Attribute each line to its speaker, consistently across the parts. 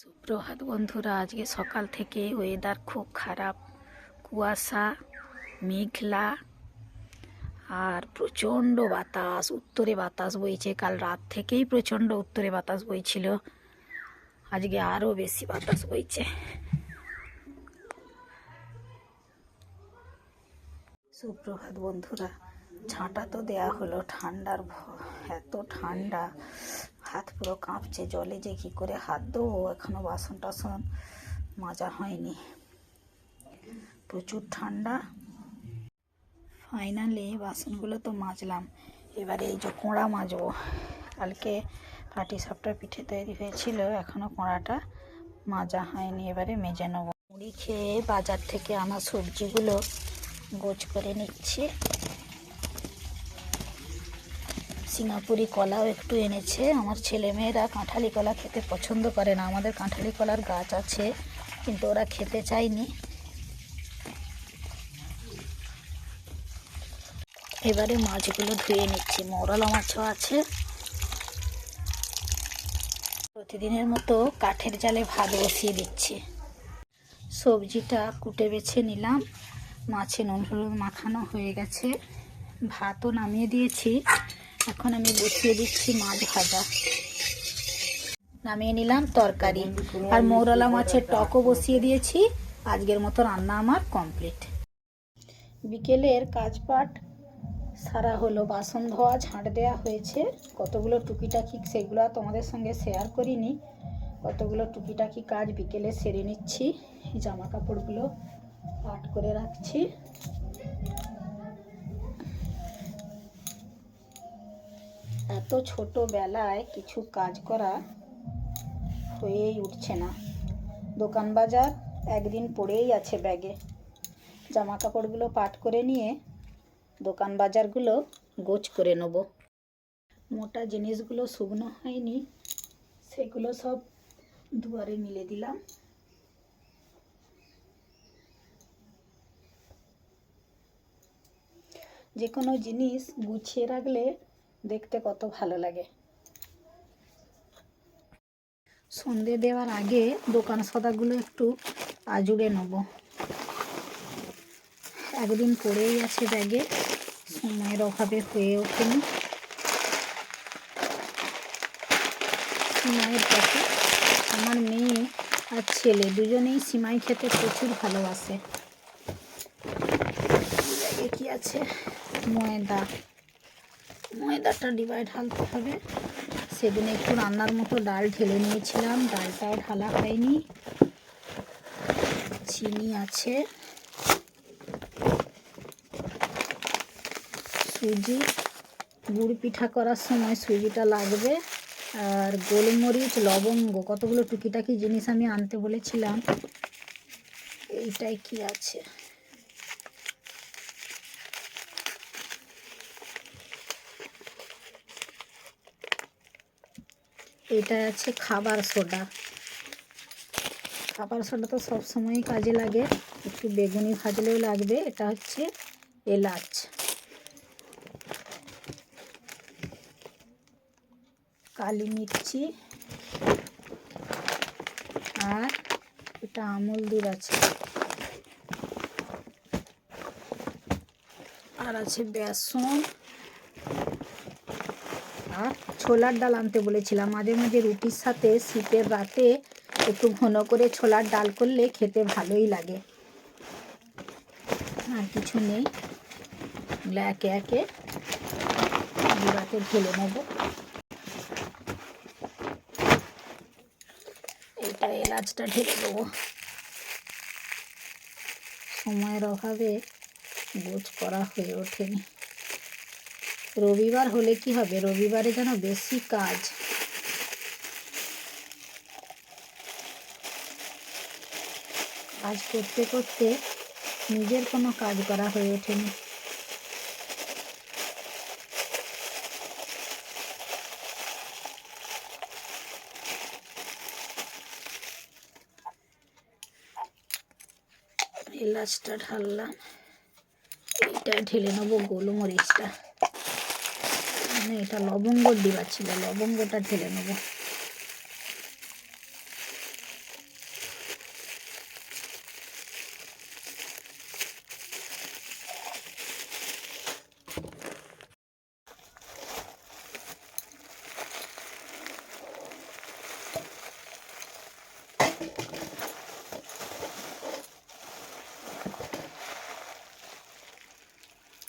Speaker 1: সুপ্রভাত বন্ধুরা, আজকে সকাল থেকে ওয়েদার খুব খারাপ। কুয়াশা, মেঘলা, আর প্রচণ্ড বাতাস, উত্তরে বাতাস বইছে। কাল রাত থেকেই প্রচণ্ড উত্তরে বাতাস বইছিল। আজকে আরও বেশি বাতাস বইছে। সুপ্রভাত বন্ধুরা ঝাঁটা তো দেয়া হলো ঠান্ডার এত ঠান্ডা। হাত পুরো কাঁপছে, জলে যে কী করে হাত দেবো? এখনও বাসন টাসন মাজা হয়নি। প্রচুর ঠান্ডা। ফাইনালি বাসনগুলো তো মাজলাম। এবারে এই যে কোঁড়া মাজবো। কালকে পাটি সাপটা পিঠে তৈরি হয়েছিল এখনও কোঁড়াটা মাজা হয়নি। এবারে মেজে নেব। মুড়ি খেয়ে বাজার থেকে আনা সবজিগুলো গোছ করে নিচ্ছি। সিঙ্গাপুরি কলাও একটু এনেছে। আমার ছেলে মেয়েরা কাঁঠালি কলা খেতে পছন্দ করে না। আমাদের কাঁঠালি কলার গাছ আছে, কিন্তু ওরা খেতে চায়নি। এবারে মাছগুলো ধুয়ে নিচ্ছি। মৌরলা মাছও আছে। প্রতিদিনের মতো কাঠের জালে ভাত বসিয়ে দিচ্ছি। সবজিটা কুটে বেছে নিলাম। মাছে নুন হলুদ মাখানো হয়ে গেছে। ভাতও নামিয়ে দিয়েছি। এখন আমি বসিয়ে দিচ্ছি মাছ ভাজা। নামিয়ে নিলাম তরকারি। আর মৌরলা মাছের টকও বসিয়ে দিয়েছি। আজকের মতো রান্না আমার কমপ্লিট। বিকেলের কাজপাট সারা হলো, বাসন ধোয়া, ঝাঁট দেওয়া হয়েছে। কতগুলো টুকিটাকি সেগুলো তোমাদের সঙ্গে শেয়ার করিনি। কতগুলো টুকিটাকি কাজ বিকেলে সেরে নিচ্ছি। জামা কাপড়গুলো পাট করে রাখছি। এত ছোটোবেলায় কিছু কাজ করা হয়েই উঠছে না। দোকান বাজার একদিন পড়েই আছে ব্যাগে। জামা কাপড়গুলো পাট করে নিয়ে দোকান বাজারগুলো গোছ করে নেব। মোটা জিনিসগুলো শুকনো হয়নি, সেগুলো সব দুয়ারে মিলে দিলাম। যে কোনো জিনিস গুছিয়ে রাখলে দেখতে কত ভালো লাগে। সন্ধে দেওয়ার আগে দোকান সদাগুলো একটু আজুড়ে নেব। একদিন পড়েই আছে ব্যাগে, সময়ের অভাবে হয়ে ওঠেনি। সিমাইয়ের পাশে আমার মেয়ে আর ছেলে দুজনেই সিমাই খেতে প্রচুর ভালোবাসে। কি আছে? ময়দা। ময়দাটা ডিবায় ঢালতে হবে। সেদিন একটু রান্নার মতো ডাল ঢেলে নিয়েছিলাম, ডালটাও ঢালা হয়নি। চিনি আছে। সুজি। গুড় পিঠা করার সময় সুজিটা লাগবে। আর গোলমরিচ, লবঙ্গ, কতগুলো টুকিটাকি জিনিস আমি আনতে বলেছিলাম। এইটাই কি আছে? এটা আছে খাবার সোডা। খাবার সোডা তো সবসময়ই কাজে লাগে। একটু বেগুনি ভাজলেও লাগবে। এটা হচ্ছে এলাচ। কালি মির্চি আর এটা আমুল দুধ আছে। আর আছে বেসন। ছোলার ডাল আনতে বলেছিলাম। মাঝে মাঝে রুটির সাথে শীতের রাতে একটু ঘন করে ছোলার ডাল করলে খেতে ভালোই লাগে। আর কিছু নেই। এগুলো একে একে গুঁড়াতে ঢেলে নেব। এটা এলাচটা ঢেলে দেবো। সময়ের অভাবে গোছ করা হয়ে ওঠেনি। রবিবার হলে কি হবে? রবিবারে যেন বেশি কাজ। কাজ করতে করতে নিজের কোনো কাজ করা হয়ে ওঠেনি। এলাচটা ঢাললাম। এইটা ঢেলে নেব গোলমরিচটা। এখানে এটা লবঙ্গ দেওয়া ছিল লবঙ্গটা ঢেলে নেব।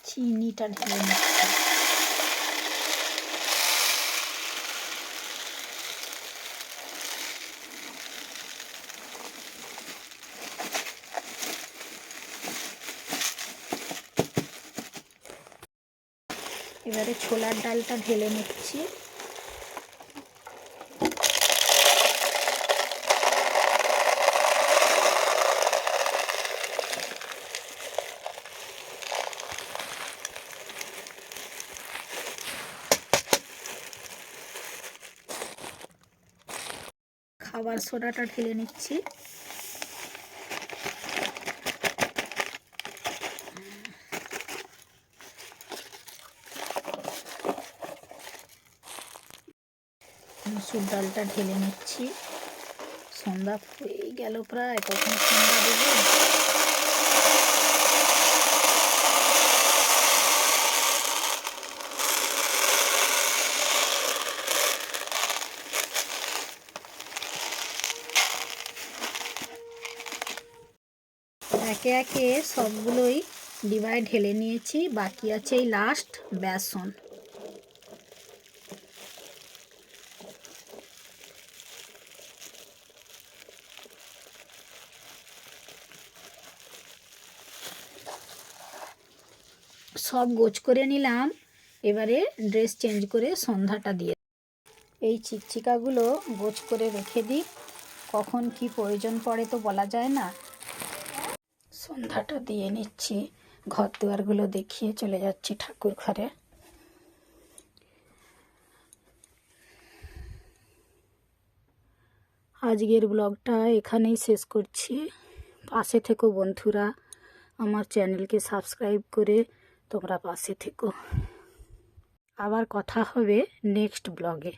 Speaker 1: চিনিটা ঢেলে নেব এবারে ছোলার ডালটা ঢেলে নিচ্ছি। খাবার সোডাটা ঢেলে নিচ্ছি। মুসুর ডালটা ঢেলে নিচ্ছি। সন্ধ্যা হয়েই গেল প্রায়, কখন সন্ধ্যা দেবো? একে একে সবগুলোই ডিবায় ঢেলে নিয়েছি, বাকি আছে এই লাস্ট বেসন। সব গোছ করে নিলাম। এবারে ড্রেস চেঞ্জ করে সন্ধ্যাটা দিয়ে এই চিকচিকাগুলো গোছ করে রেখে দিই। কখন কি প্রয়োজন পড়ে তো বলা যায় না। সন্ধ্যাটা দিয়ে নিচ্ছি। ঘর দুয়ারগুলো দেখিয়ে চলে যাচ্ছি ঠাকুর ঘরে। আজকের ব্লগটা এখানেই শেষ করছি। পাশে থেকো বন্ধুরা। আমার চ্যানেলকে সাবস্ক্রাইব করে তোমরা পাশে থেকো। আবার কথা হবে নেক্সট ব্লগে